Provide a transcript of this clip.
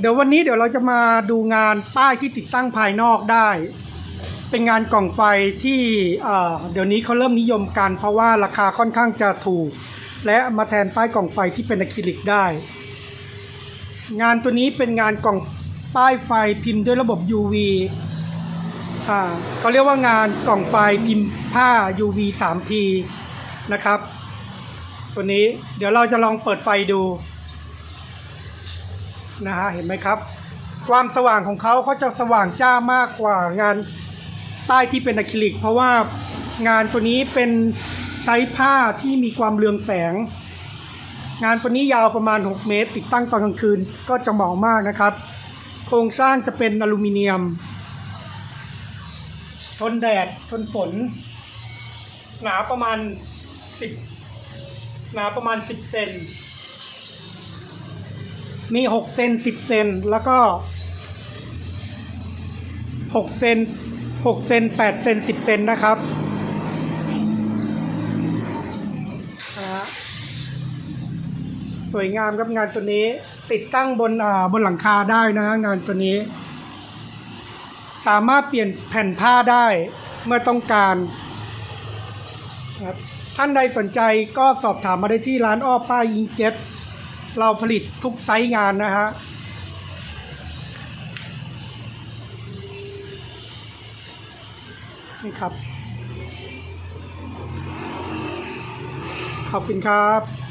เดี๋ยววันนี้เดี๋ยวเราจะมาดูงานป้ายที่ติดตั้งภายนอกได้ เป็นงานกล่องไฟที่เดี๋ยวนี้เขาเริ่มนิยมกัน เพราะว่าราคาค่อนข้างจะถูก และมาแทนป้ายกล่องไฟที่เป็นอะคริลิกได้ งานตัวนี้เป็นงานกล่องป้ายไฟพิมพ์ด้วยระบบ UV อ่าเขาเรียกว่างานกล่องไฟพิมพ์ผ้า UV 3P นะครับ ตัวนี้เดี๋ยวเราจะลองเปิดไฟดู นะฮะเห็นไหมครับ ความสว่างของเขาเขาจะสว่างจ้ามากกว่างานป้ายที่เป็นอะคริลิก เพราะว่างานตัวนี้เป็นใช้ผ้าที่มีความเรืองแสง งานตัวนี้ยาวประมาณ 6 เมตร ติดตั้งตอนกลางคืนก็จะเหมาะมากนะครับ โครงสร้างจะเป็นอลูมิเนียม ทนแดดทนฝน หนาประมาณ 10 หนาประมาณ 10 เซน มี6เซน10เซนแล้วก็6เซน6เซน8เซน10เซนนะครับสวยงามครับงานตัวนี้ ติดตั้งบนอ่าบนหลังคาได้นะฮะงานตัวนี้ สามารถเปลี่ยนแผ่นผ้าได้เมื่อต้องการครับท่านใดสนใจก็สอบถามมาได้ที่ร้านอ้อป้ายิงเจ็ต เราผลิตทุกไซส์งานนะฮะนี่ครับ ขอบคุณครับ